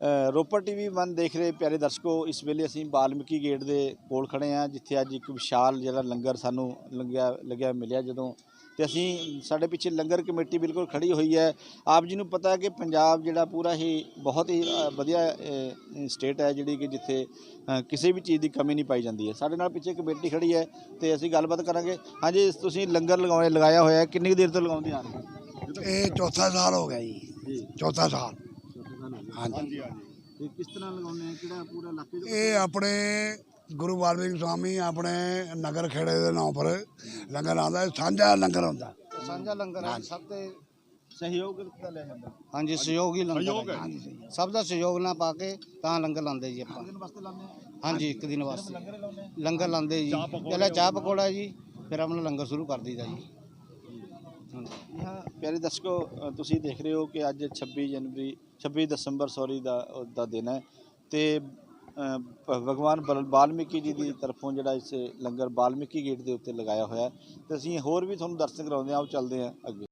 ਅ, Ropar TV one ਦੇਖ ਰਹੇ ਪਿਆਰੇ ਦਰਸ਼ਕੋ ਇਸ ਵੇਲੇ ਅਸੀਂ ਬਾਲਮਿਕੀ ਗੇਟ ਦੇ ਕੋਲ ਖੜੇ ਹਾਂ ਜਿੱਥੇ ਅੱਜ ਇੱਕ ਵਿਸ਼ਾਲ ਜਿਹੜਾ ਲੰਗਰ ਸਾਨੂੰ ਲੱਗਿਆ ਲੱਗਿਆ ਮਿਲਿਆ ਜਦੋਂ। ਤੇ ਅਸੀਂ ਸਾਡੇ ਪਿੱਛੇ ਲੰਗਰ ਕਮੇਟੀ ਬਿਲਕੁਲ ਖੜੀ ਹੋਈ ਹੈ। ਆਪ ਜੀ ਨੂੰ ਪਤਾ ਹੈ ਕਿ ਪੰਜਾਬ ਜਿਹੜਾ ਪੂਰਾ ਹੀ ਬਹੁਤ ਹੀ ਵਧੀਆ ਸਟੇਟ ਹੈ ਜਿਹੜੀ ਕਿ ਜਿੱਥੇ ਕਿਸੇ ਵੀ ਚੀਜ਼ ਦੀ ਕਮੀ ਨਹੀਂ ਪਾਈ ਜਾਂਦੀ ਹੈ। ਸਾਡੇ ਨਾਲ ਪਿੱਛੇ ਕਮੇਟੀ ਖੜੀ ਹੈ ਤੇ ਅਸੀਂ ਗੱਲਬਾਤ ਕਰਾਂਗੇ। ਹਾਂਜੀ ਤੁਸੀਂ ਲੰਗਰ ਲਗਾਉਣੇ ਲਗਾਇਆ ਹੋਇਆ ਕਿੰਨੀ ਦੇਰ ਤੋਂ ਲਗਾਉਂਦੇ ਆ ਰਹੇ ਇਹ ਚੌਥਾ ਸਾਲ ਹੋ ਗਿਆ ਜੀ। ਚੌਥਾ ਸਾਲ। ਹਾਂਜੀ। ਤੇ ਕਿਸ ਤਰ੍ਹਾਂ ਲਗਾਉਂਦੇ ਆ? ਕਿਹੜਾ ਪੂਰਾ ਇਲਾਕੇ ਇਹ ਆਪਣੇ ਗੁਰੂ ਵਾਲਮੀਕ ਸਵਾਮੀ ਆਪਣੇ ਨਗਰ ਖੇੜੇ ਦੇ ਨਾਂ ਪਰ ਲੰਗਰ ਆਉਂਦਾ ਸਾਂਝਾ ਲੰਗਰ ਹੁੰਦਾ। ਸਾਂਝਾ ਲੰਗਰ ਹੈ ਸਭ ਤੇ ਸਹਿਯੋਗ ਦਿੱਤਾ ਲਿਆ ਜਾਂਦਾ। ਹਾਂਜੀ ਸਹਿਯੋਗੀ ਲੰਗਰ ਹੈ। ਹਾਂਜੀ ਸਭ ਦਾ ਸਹਿਯੋਗ ਨਾਲ ਪਾ ਕੇ ਤਾਂ ਲੰਗਰ ਲਾਉਂਦੇ ਜੀ ਆਪਾਂ। ਦਿਨ ਵਾਸਤੇ ਲਾਉਂਦੇ ਆ? ਹਾਂਜੀ ਇੱਕ ਦਿਨ ਵਾਸਤੇ। ਲੰਗਰ ਲਾਉਂਦੇ ਆ? ਲੰਗਰ ਲਾਉਂਦੇ ਜੀ। ਪਹਿਲਾਂ ਚਾਹ ਪਕੌੜਾ ਜੀ ਫਿਰ ਆਪਣਾ ਲੰਗਰ ਸ਼ੁਰੂ ਕਰ ਦਈਦਾ ਜੀ। ਹਾਂਜੀ। ਹਾਂ, ਪਿਆਰੇ ਦਰਸ਼ਕੋ ਤੁਸੀਂ ਦੇਖ ਰਹੇ ਹੋ ਕਿ ਅੱਜ 26 ਜਨਵਰੀ 26 ਦਸੰਬਰ, ਸੌਰੀ, ਦਾ ਦਾ ਦਿਨ ਹੈ ਤੇ ਭਗਵਾਨ ਬਲ- ਵਾਲਮੀਕੀ ਜੀ ਦੀ ਤਰਫੋਂ ਜਿਹੜਾ ਇਸ ਲੰਗਰ ਵਾਲਮੀਕੀ ਗੇਟ ਦੇ ਉੱਤੇ ਲਗਾਇਆ ਹੋਇਆ ਹੈ ਤੇ ਅਸੀਂ ਹੋਰ ਵੀ ਤੁਹਾਨੂੰ ਦਰਸ਼ਨ ਕਰਾਉਂਦੇ ਹਾਂ, ਆਓ ਚੱਲਦੇ ਹਾਂ ਅੱਗੇ।